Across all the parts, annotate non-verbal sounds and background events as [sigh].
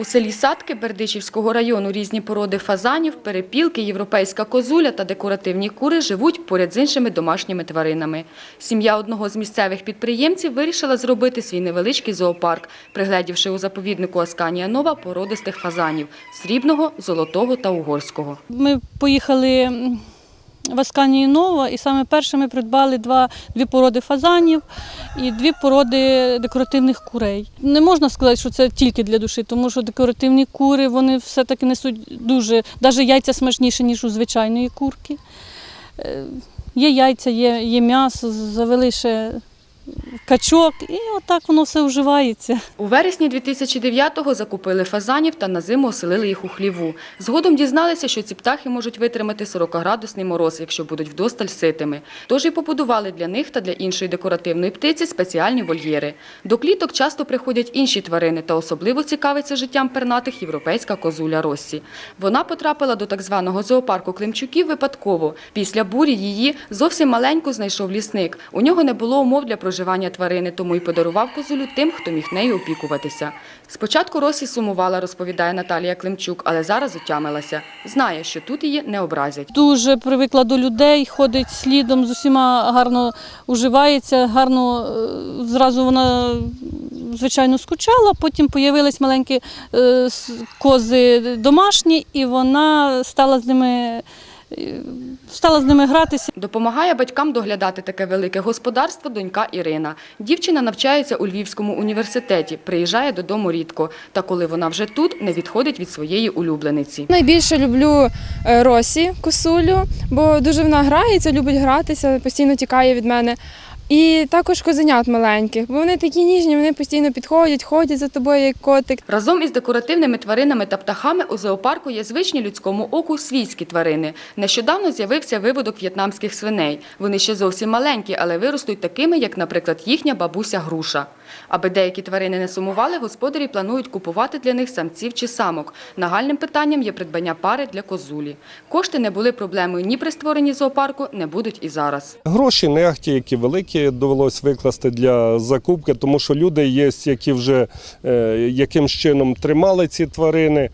У селі Садки Бердичівського району різні породи фазанів, перепілки, європейська козуля та декоративні кури живуть поряд з іншими домашніми тваринами. Сім'я одного з місцевих підприємців вирішила зробити свій невеличкий зоопарк, пригледівши у заповіднику Асканія Нова породистих фазанів – срібного, золотого та угорського. Ми поїхали в Асканії Нова і саме перше ми придбали два, дві породи фазанів і дві породи декоративних курей. Не можна сказати, що це тільки для душі, тому що декоративні кури вони все-таки несуть дуже, навіть яйця смачніше, ніж у звичайної курки. Е, Є яйця, є, є м'ясо, завели ще качок, і отак воно все вживається. У вересні 2009-го закупили фазанів та на зиму оселили їх у хліву. Згодом дізналися, що ці птахи можуть витримати 40-градусний мороз, якщо будуть вдосталь ситими. Тож і побудували для них та для іншої декоративної птиці спеціальні вольєри. До кліток часто приходять інші тварини та особливо цікавиться життям пернатих європейська козуля Россі. Вона потрапила до так званого зоопарку Климчуків випадково. Після бурі її зовсім маленьку знайшов лісник. У нього не було умов для проживання тварини, тому й подарував козулю тим, хто міг нею опікуватися. Спочатку Росі сумувала, розповідає Наталія Климчук, але зараз отямилася. Знає, що тут її не образять. Дуже привикла до людей, ходить слідом, з усіма гарно уживається, гарно е, зразу вона звичайно скучала. Потім появились маленькі е, кози домашні, і вона стала з ними, стала з ними гратися. Допомагає батькам доглядати таке велике господарство донька Ірина. Дівчина навчається у Львівському університеті, приїжджає додому рідко. Та коли вона вже тут, не відходить від своєї улюблениці. Найбільше люблю е, Росі косулю, бо дуже вона грається, любить гратися, постійно тікає від мене. І також козенят маленьких, бо вони такі ніжні, вони постійно підходять, ходять за тобою як котик. Разом із декоративними тваринами та птахами у зоопарку є звичні людському оку свійські тварини. Нещодавно з'явився виводок в'єтнамських свиней. Вони ще зовсім маленькі, але виростуть такими, як, наприклад, їхня бабуся груша. Аби деякі тварини не сумували, господарі планують купувати для них самців чи самок. Нагальним питанням є придбання пари для козулі. Кошти не були проблемою ні при створенні зоопарку, не будуть і зараз. Гроші не ахті, які великі довелось викласти для закупки, тому що люди є, які вже е, якимсь чином тримали ці тварини,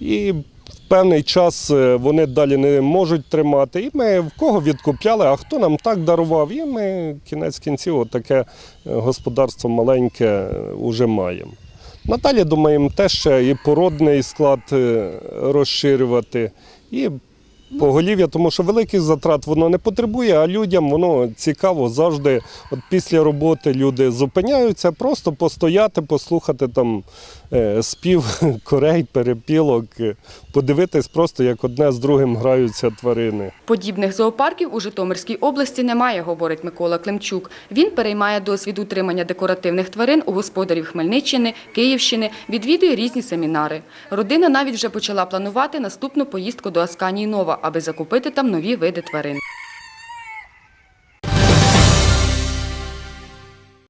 і в певний час е, вони далі не можуть тримати. І ми в кого відкупляли, а хто нам так дарував, і ми кінець кінців таке е, господарство маленьке вже маємо. Надалі думаємо теж ще і породний склад розширювати, і поголів'я, тому що великих затрат воно не потребує, а людям воно цікаво завжди. От після роботи люди зупиняються, просто постояти, послухати там спів [laughs] корей, перепілок, е, подивитись просто, як одне з другим граються тварини. Подібних зоопарків у Житомирській області немає, говорить Микола Климчук. Він переймає досвід утримання декоративних тварин у господарів Хмельниччини, Київщини, відвідує різні семінари. Родина навіть вже почала планувати наступну поїздку до Асканії Нова, аби закупити там нові види тварин.